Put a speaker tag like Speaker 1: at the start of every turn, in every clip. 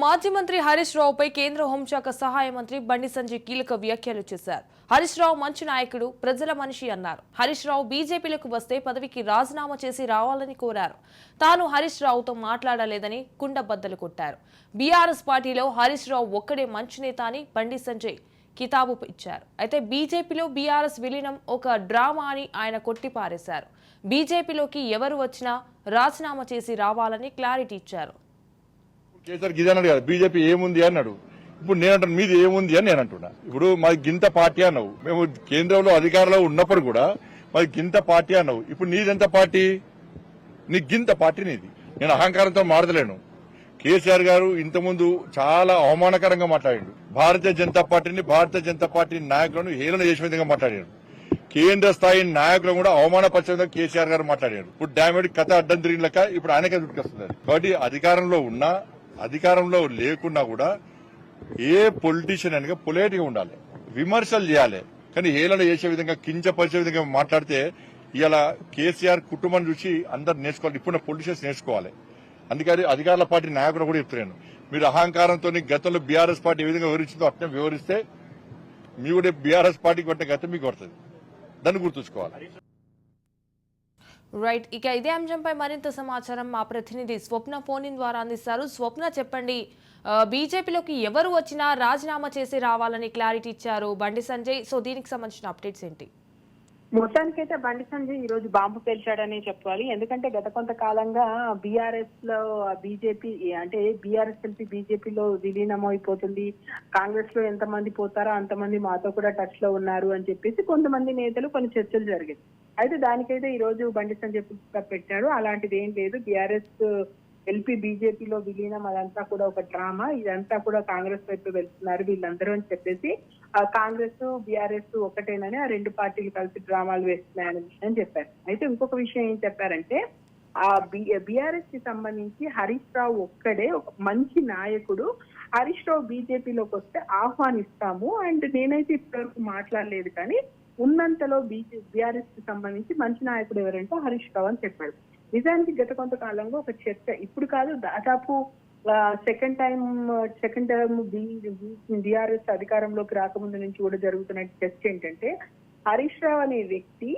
Speaker 1: మాజీ మంత్రి హరీష్ రావుపై కేంద్ర హోంశాఖ సహాయ మంత్రి బండి సంజయ్ కీలక వ్యాఖ్యలు చేశారు. హరీష్ రావు మంచి నాయకుడు ప్రజల మనిషి అన్నారు. హరీష్ రావు బీజేపీలకు వస్తే పదవికి రాజీనామా చేసి రావాలని కోరారు. తాను హరీష్ రావుతో మాట్లాడలేదని కుండబద్దలు కొట్టారు. బీఆర్ఎస్ పార్టీలో హరీష్ రావు ఒక్కడే మంచి నేత అని బండి సంజయ్ కితాబు ఇచ్చారు. అయితే బీజేపీలో బీఆర్ఎస్ విలీనం ఒక డ్రామా అని ఆయన కొట్టిపారేశారు. బీజేపీలోకి ఎవరు వచ్చినా రాజీనామా చేసి రావాలని క్లారిటీ ఇచ్చారు.
Speaker 2: కేసీఆర్ గిది అన్నాడు కదా బీజేపీ ఏముంది అన్నాడు. ఇప్పుడు నేను అంటాను మీది ఏముంది అని నేను అంటున్నా. ఇప్పుడు మాది గింత పార్టీ అన్నావు. మేము కేంద్రంలో అధికారంలో ఉన్నప్పుడు కూడా మాది గింత పార్టీ అన్నావు. ఇప్పుడు నీదెంత పార్టీ? నీ గింత పార్టీ నీది. నేను అహంకారంతో మారదలేను కేసీఆర్ గారు ఇంతకుముందు చాలా అవమానకరంగా మాట్లాడాడు. భారతీయ జనతా పార్టీని భారతీయ జనతా పార్టీ నాయకులను హేళన చేసే విధంగా మాట్లాడాడు. కేంద్ర స్థాయి నాయకులను కూడా అవమానపరిచే విధంగా కేసీఆర్ గారు మాట్లాడారు ఇప్పుడు డామేడ్ కథ అడ్డం తిరిగిన లెక్క ఇప్పుడు ఆయనకే దుట్టుకొస్తుంది కాబట్టి అధికారంలో ఉన్నా అధికారంలో లేకున్నా కూడా ఏ పొలిటీషియన్ అనగా పొలైట్గా ఉండాలి. విమర్శలు చేయాలి. కానీ హేళన చేసే విధంగా కించపరిచే విధంగా మాట్లాడితే ఇలా కేసీఆర్ కుటుంబం చూసి అందరు నేర్చుకోవాలి. ఇప్పుడు పొలిటీషియన్స్ నేర్చుకోవాలి. అందుకని అధికారుల పార్టీ నాయకులు కూడా చెప్తున్నాను మీరు అహంకారంతో గతంలో బీఆర్ఎస్ పార్టీ ఏ విధంగా వివరించిందో అట్లా వివరిస్తే మీ కూడా బీఆర్ఎస్ పార్టీకి పట్టిన గతం మీకు కొడుతుంది దాన్ని గుర్తుంచుకోవాలి.
Speaker 1: రైట్ ఇక ఇదే అంశంపై మరింత సమాచారం మా ప్రతినిధి స్వప్న ఫోన్ ఇన్ ద్వారా అందిస్తారు. స్వప్న చెప్పండి బీజేపీలోకి ఎవరు వచ్చినా రాజీనామా చేసి రావాలని క్లారిటీ ఇచ్చారు బండి సంజయ్. సో దీనికి సంబంధించిన అప్డేట్స్ ఏంటి?
Speaker 3: మొత్తానికైతే బండి సంజయ్ ఈ రోజు బాంబు పేల్చాడనే చెప్పాలి. ఎందుకంటే గత కొంతకాలంగా బీఆర్ఎస్లో బీజేపీ అంటే బీఆర్ఎస్ కలిపి బీజేపీలో విలీనమైపోతుంది అయిపోతుంది కాంగ్రెస్లో ఎంతమంది పోతారో అంతమంది మాతో కూడా టచ్లో ఉన్నారు అని చెప్పేసి కొంతమంది నేతలు కొన్ని చర్చలు జరిగాయి. అయితే దానికైతే ఈ రోజు బండి సంజయ్ పెట్టాడు. అలాంటిది ఏం లేదు బీఆర్ఎస్ ఎల్పి బీజేపీలో విలీనం అదంతా కూడా ఒక డ్రామా. ఇదంతా కూడా కాంగ్రెస్ వైపు వెళ్తున్నారు వీళ్ళందరూ అని చెప్పేసి. ఆ కాంగ్రెస్ బీఆర్ఎస్ ఒకటేనని ఆ రెండు పార్టీలు కలిసి డ్రామాలు వేస్తున్నాయని విషయం చెప్పారు. అయితే ఇంకొక విషయం ఏం చెప్పారంటే ఆ బీఆర్ఎస్కి సంబంధించి హరీష్ రావు ఒక్కడే ఒక మంచి నాయకుడు. హరీష్ రావు బీజేపీలోకి వస్తే ఆహ్వానిస్తాము. అండ్ నేనైతే ఇప్పటివరకు మాట్లాడలేదు కానీ ఉన్నంతలో బీజే బీఆర్ఎస్కి సంబంధించి మంచి నాయకుడు ఎవరంటే హరీష్ రావు అని చెప్పాడు. నిజానికి గత కొంతకాలంగా ఒక చర్చ ఇప్పుడు కాదు దాదాపు second time second time BRS అధికారంలోకి రాకముందు నుంచి కూడా జరుగుతున్న చర్చ ఏంటంటే హరీష్ రావు అనే వ్యక్తి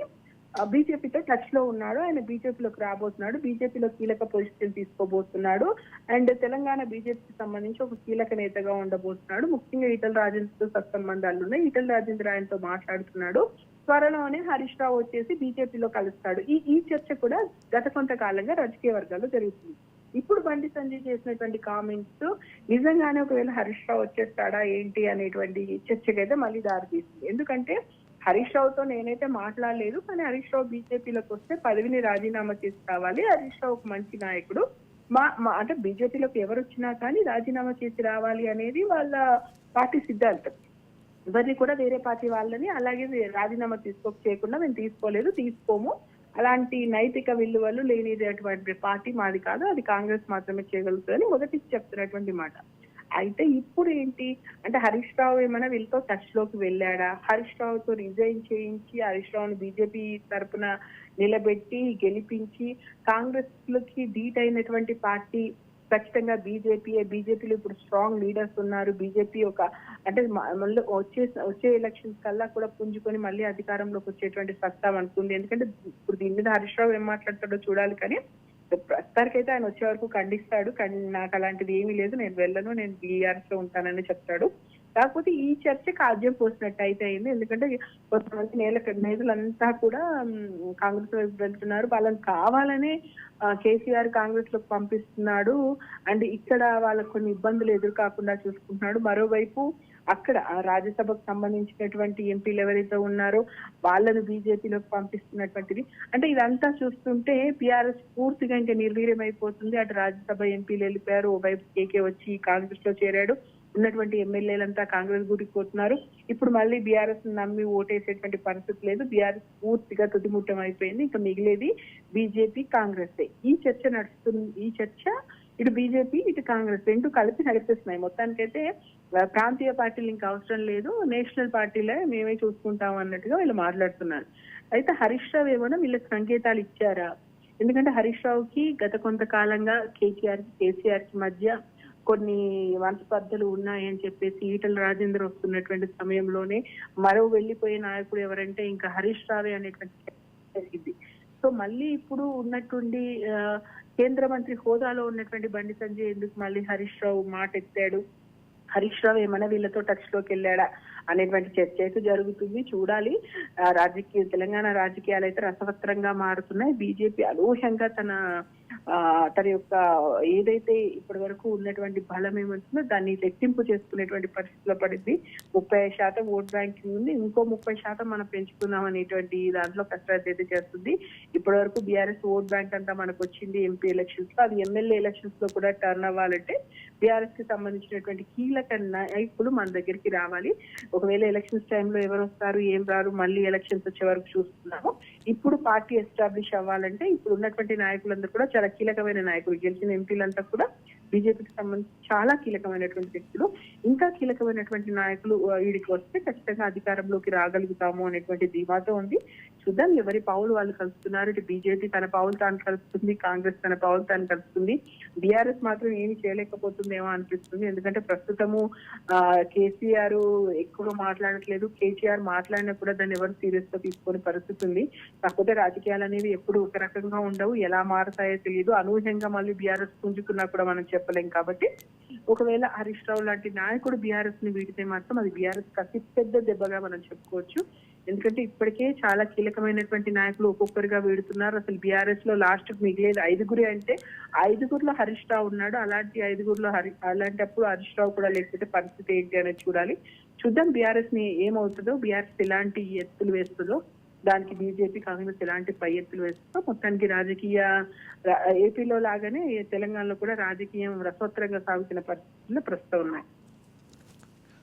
Speaker 3: బీజేపీతో టచ్లో ఉన్నాడు. ఆయన బీజేపీలోకి రాబోతున్నాడు. బీజేపీలో కీలక పొజిషన్ తీసుకోబోతున్నాడు. అండ్ తెలంగాణ బీజేపీకి సంబంధించి ఒక కీలక నేతగా ఉండబోతున్నాడు. ముఖ్యంగా ఈటల రాజేంద్రతో సత్సంబంధాలు ఉన్నాయి. ఈటల రాజేంద్ర ఆయనతో మాట్లాడుతున్నాడు. త్వరలోనే హరీష్ రావు వచ్చేసి బీజేపీలో కలుస్తాడు. ఈ ఈ చర్చ కూడా గత కొంతకాలంగా రాజకీయ వర్గాల్లో జరుగుతుంది. ఇప్పుడు బండి సంజయ్ చేసినటువంటి కామెంట్స్ నిజంగానే ఒకవేళ హరీష్ రావు వచ్చేస్తాడా ఏంటి అనేటువంటి చర్చకైతే మళ్ళీ దారి ఎందుకంటే హరీష్ రావుతో నేనైతే మాట్లాడలేదు కానీ హరీష్ రావు బీజేపీలోకి వస్తే పదవిని రాజీనామా చేసి రావాలి. హరీష్ రావు ఒక మంచి నాయకుడు. మా మా అంటే బీజేపీలోకి ఎవరు వచ్చినా కానీ రాజీనామా చేసి రావాలి అనేది వాళ్ళ పార్టీ సిద్ధాంతం. ఎవరిని కూడా వేరే పార్టీ వాళ్ళని అలాగే రాజీనామా తీసుకో చేయకుండా మేము తీసుకోలేదు తీసుకోము. అలాంటి నైతిక విలువలు లేనిటువంటి పార్టీ మాది కాదు అది కాంగ్రెస్ మాత్రమే చేయగలుగుతుందని మొదటి చెప్తున్నటువంటి మాట. అయితే ఇప్పుడు ఏంటి అంటే హరీష్ రావు ఏమైనా వీళ్ళతో టచ్లోకి వెళ్ళాడా? హరీష్ రావుతో రిజైన్ చేయించి హరీష్ రావును బీజేపీ తరపున నిలబెట్టి గెలిపించి కాంగ్రెస్లోకి డీట్ అయినటువంటి పార్టీ ఖచ్చితంగా బీజేపీ బీజేపీలో ఇప్పుడు స్ట్రాంగ్ లీడర్స్ ఉన్నారు. బీజేపీ ఒక అంటే మళ్ళీ వచ్చే వచ్చే ఎలక్షన్స్ కల్లా కూడా పుంజుకొని మళ్ళీ అధికారంలోకి వచ్చేటువంటి సత్తా అనుకుంది ఎందుకంటే ఇప్పుడు దీని మీద హరీష్ రావు ఏం మాట్లాడతాడో చూడాలి కానీ ప్రస్తుతానికైతే ఆయన వచ్చే వరకు ఖండిస్తాడు కానీ నాకు అలాంటిది ఏమీ లేదు. నేను వెళ్ళను నేను బీఆర్ఎస్లో ఉంటానని చెప్తాడు. కాకపోతే ఈ చర్చ కాద్యం పోసినట్టు అయితే అయింది. ఎందుకంటే కొంతమంది నేల నేతలంతా కూడా కాంగ్రెస్ వైపు వెళ్తున్నారు. వాళ్ళని కావాలనే ఆ, కేసీఆర్ కాంగ్రెస్లోకి పంపిస్తున్నాడు. అండ్ ఇక్కడ వాళ్ళకు కొన్ని ఇబ్బందులు ఎదురు కాకుండా చూసుకుంటున్నాడు. మరోవైపు అక్కడ ఆ రాజ్యసభకు సంబంధించినటువంటి ఎంపీలు ఎవరైతే ఉన్నారో వాళ్ళను బీజేపీలోకి పంపిస్తున్నటువంటిది. అంటే ఇదంతా చూస్తుంటే బీఆర్ఎస్ పూర్తిగా ఇంకా నిర్వీర్యమైపోతుంది. అటు రాజ్యసభ ఎంపీలు వెళ్ళిపోయారు ఓవైపు కేకే వచ్చి కాంగ్రెస్లో చేరాడు. ఉన్నటువంటి ఎమ్మెల్యేలంతా కాంగ్రెస్ గుడికి పోతున్నారు. ఇప్పుడు మళ్ళీ బీఆర్ఎస్ నమ్మి ఓటేసేటువంటి పరిస్థితి లేదు. బీఆర్ఎస్ పూర్తిగా తుదిముట్టం అయిపోయింది ఇంకా మిగిలేది బీజేపీ కాంగ్రెస్. ఈ చర్చ నడుస్తుంది ఈ చర్చ ఇటు బీజేపీ ఇటు కాంగ్రెస్. రెండు కలిపి నడిపిస్తున్నాయి. మొత్తానికైతే ప్రాంతీయ పార్టీలు ఇంకా అవసరం లేదు. నేషనల్ పార్టీలే మేమే చూసుకుంటాం అన్నట్టుగా వీళ్ళు మాట్లాడుతున్నారు. అయితే హరీష్ రావు ఏమైనా వీళ్ళకి సంకేతాలు ఇచ్చారా? ఎందుకంటే హరీష్ రావుకి గత కొంతకాలంగా కేసీఆర్కి కేసీఆర్కి మధ్య కొన్ని మనస్పర్ధలు ఉన్నాయని చెప్పేసి ఈటల రాజేందర్ వస్తున్నటువంటి సమయంలోనే మరో వెళ్ళిపోయే నాయకుడు ఎవరంటే ఇంకా హరీష్ రావే అనేటువంటి జరిగింది. సో మళ్ళీ ఇప్పుడు ఉన్నటువంటి ఆ, కేంద్ర మంత్రి హోదాలో ఉన్నటువంటి బండి సంజయ్ ఎందుకు మళ్ళీ హరీష్ రావు మాట ఎత్తాడు? హరీష్ రావు ఏమైనా వీళ్ళతో టచ్లోకి వెళ్ళాడా అనేటువంటి చర్చ అయితే జరుగుతుంది. చూడాలి. ఆ, రాజకీయ తెలంగాణ రాజకీయాలు అయితే రసవత్రంగా మారుతున్నాయి. బీజేపీ అనూహ్యంగా తన తన యొక్క ఏదైతే ఇప్పటి వరకు ఉన్నటువంటి బలం ఏమంటుందో దాన్ని రెట్టింపు చేసుకునేటువంటి పరిస్థితిలో పడింది. ముప్పై శాతం ఓట్ బ్యాంకింగ్ ఉంది. ఇంకో ముప్పై శాతం మనం పెంచుకుందాం అనేటువంటి దాంట్లో కసరత్తు అయితే చేస్తుంది. ఇప్పటి వరకు బీఆర్ఎస్ ఓట్ బ్యాంక్ అంతా మనకు వచ్చింది ఎంపీ ఎలక్షన్స్లో. అది ఎమ్మెల్యే ఎలక్షన్స్లో కూడా టర్న్ అవ్వాలంటే బీఆర్ఎస్కి సంబంధించినటువంటి కీలక నాయకులు మన దగ్గరికి రావాలి. ఒకవేళ ఎలక్షన్స్ టైంలో ఎవరు వస్తారు ఏం రారు మళ్ళీ ఎలక్షన్స్ వచ్చే వరకు చూస్తున్నాము. ఇప్పుడు పార్టీ ఎస్టాబ్లిష్ అవ్వాలంటే ఇప్పుడు ఉన్నటువంటి నాయకులందరూ కూడా చాలా కీలకమైన నాయకులు గెలిచిన ఎంపీలంతా కూడా బీజేపీకి సంబంధించి చాలా కీలకమైనటువంటి వ్యక్తులు. ఇంకా కీలకమైనటువంటి నాయకులు వీడికి వస్తే ఖచ్చితంగా అధికారంలోకి రాగలుగుతాము అనేటువంటి ధీమాతో ఉంది. చూద్దాం. ఎవరి పావులు వాళ్ళు కలుస్తున్నారు? ఇటు బీజేపీ తన పావులు తాను కలుస్తుంది కాంగ్రెస్ తన పావులు తాను కలుస్తుంది. బీఆర్ఎస్ మాత్రం ఏమి చేయలేకపోతుందేమో అనిపిస్తుంది. ఎందుకంటే ప్రస్తుతము ఆ, కేసీఆర్ ఎక్కువ మాట్లాడట్లేదు. కేసీఆర్ మాట్లాడినా కూడా దాన్ని ఎవరు సీరియస్గా తీసుకునే పరిస్థితి ఉంది. కాకపోతే రాజకీయాలు అనేవి ఎప్పుడు ఒక రకంగా ఉండవు. ఎలా మారుతాయో తెలియదు అనూహ్యంగా మళ్ళీ బీఆర్ఎస్ పుంజుకున్నా కూడా మనం చెప్పలేం కాబట్టి ఒకవేళ హరీష్ రావు లాంటి నాయకుడు బీఆర్ఎస్ని వీడితే మాత్రం అది బీఆర్ఎస్ అతి పెద్ద దెబ్బగా మనం చెప్పుకోవచ్చు. ఎందుకంటే ఇప్పటికే చాలా కీలకమైనటువంటి నాయకులు ఒక్కొక్కరిగా వీడుతున్నారు. అసలు బీఆర్ఎస్లో లాస్ట్ మిగిలేదు ఐదుగురి అంటే ఐదుగురులో హరీష్ రావు ఉన్నాడు. అలాంటి ఐదుగురులో హరి అలాంటప్పుడు హరీష్ రావు కూడా లేకపోతే పరిస్థితి ఏంటి అనేది చూడాలి. చూద్దాం బీఆర్ఎస్ని ఏమవుతుందో బీఆర్ఎస్ ఎలాంటి ఎత్తులు వేస్తుందో. దానికి బీజేపీ కాంగ్రెస్ ఎలాంటి పై ఎత్తులు వేస్తుందో మొత్తానికి రాజకీయ ఏపీలో లాగానే తెలంగాణలో కూడా రాజకీయం రసవత్తరంగా సాగుతున్న పరిస్థితుల్లో ప్రస్తుతం ఉన్నాయి.